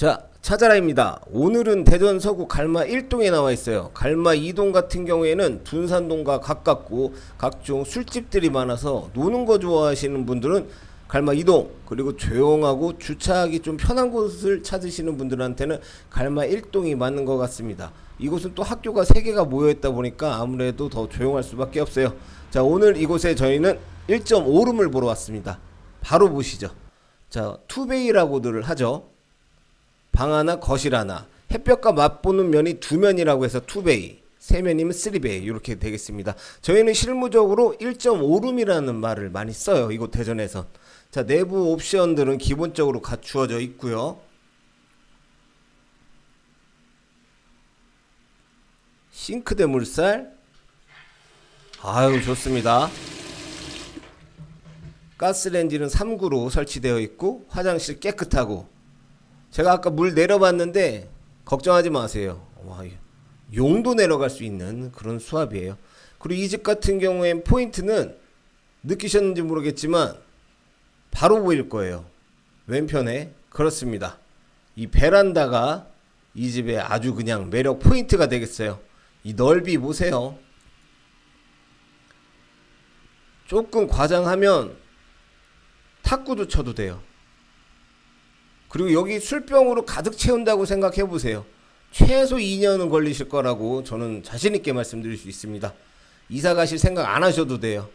자, 찾아라입니다. 오늘은 대전 서구 갈마 1동에 나와 있어요. 갈마 2동 같은 경우에는 둔산동과 가깝고 각종 술집들이 많아서 노는 거 좋아하시는 분들은 갈마 2동 그리고 조용하고 주차하기 좀 편한 곳을 찾으시는 분들한테는 갈마 1동이 맞는 것 같습니다. 이곳은 또 학교가 3개가 모여 있다 보니까 아무래도 더 조용할 수밖에 없어요. 자, 오늘 이곳에 저희는 1.5룸을 보러 왔습니다. 바로 보시죠. 자, 투베이라고들 하죠. 방 하나, 거실 하나. 햇볕과 맞보는 면이 두 면이라고 해서 투베이. 세 면이면 쓰리베이. 이렇게 되겠습니다. 저희는 실무적으로 1.5룸이라는 말을 많이 써요. 이곳 대전에서. 자, 내부 옵션들은 기본적으로 갖추어져 있고요. 싱크대 물살. 아유, 좋습니다. 가스레인지는 3구로 설치되어 있고 화장실 깨끗하고 제가 아까 물 내려봤는데 걱정하지 마세요. 와, 용도 내려갈 수 있는 그런 수압이에요. 그리고 이 집 같은 경우엔 포인트는 느끼셨는지 모르겠지만 바로 보일 거예요. 왼편에 그렇습니다. 이 베란다가 이 집의 아주 그냥 매력 포인트가 되겠어요. 이 넓이 보세요. 조금 과장하면 탁구도 쳐도 돼요. 그리고 여기 술병으로 가득 채운다고 생각해 보세요. 최소 2년은 걸리실 거라고 저는 자신 있게 말씀드릴 수 있습니다. 이사 가실 생각 안 하셔도 돼요.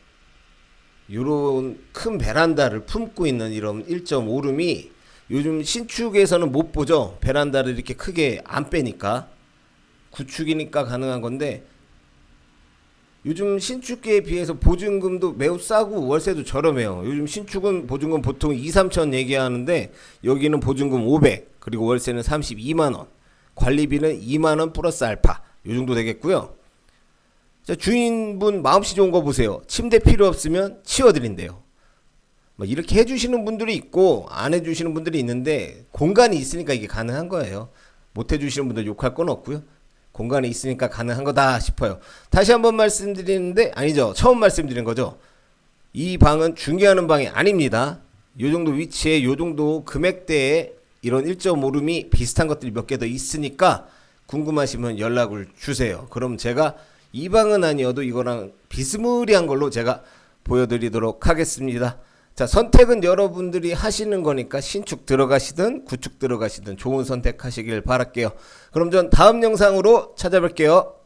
이런 큰 베란다를 품고 있는 이런 1.5룸이 요즘 신축에서는 못 보죠. 베란다를 이렇게 크게 안 빼니까 구축이니까 가능한 건데 요즘 신축계에 비해서 보증금도 매우 싸고 월세도 저렴해요. 요즘 신축은 보증금 보통 2, 3천 얘기하는데 여기는 보증금 500 그리고 월세는 32만 원. 관리비는 2만 원 플러스 알파. 요 정도 되겠고요. 자, 주인분 마음씨 좋은 거 보세요. 침대 필요 없으면 치워 드린대요. 뭐 이렇게 해 주시는 분들이 있고 안 해 주시는 분들이 있는데 공간이 있으니까 이게 가능한 거예요. 못 해 주시는 분들 욕할 건 없고요. 공간이 있으니까 가능한 거다 싶어요. 다시 한번 말씀드리는데 아니죠. 처음 말씀드린 거죠. 이 방은 중개하는 방이 아닙니다. 요 정도 위치에 요 정도 금액대에 이런 1.5룸이 비슷한 것들이 몇 개 더 있으니까 궁금하시면 연락을 주세요. 그럼 제가 이 방은 아니어도 이거랑 비스무리한 걸로 제가 보여드리도록 하겠습니다. 자, 선택은 여러분들이 하시는 거니까 신축 들어가시든 구축 들어가시든 좋은 선택 하시길 바랄게요. 그럼 전 다음 영상으로 찾아뵐게요.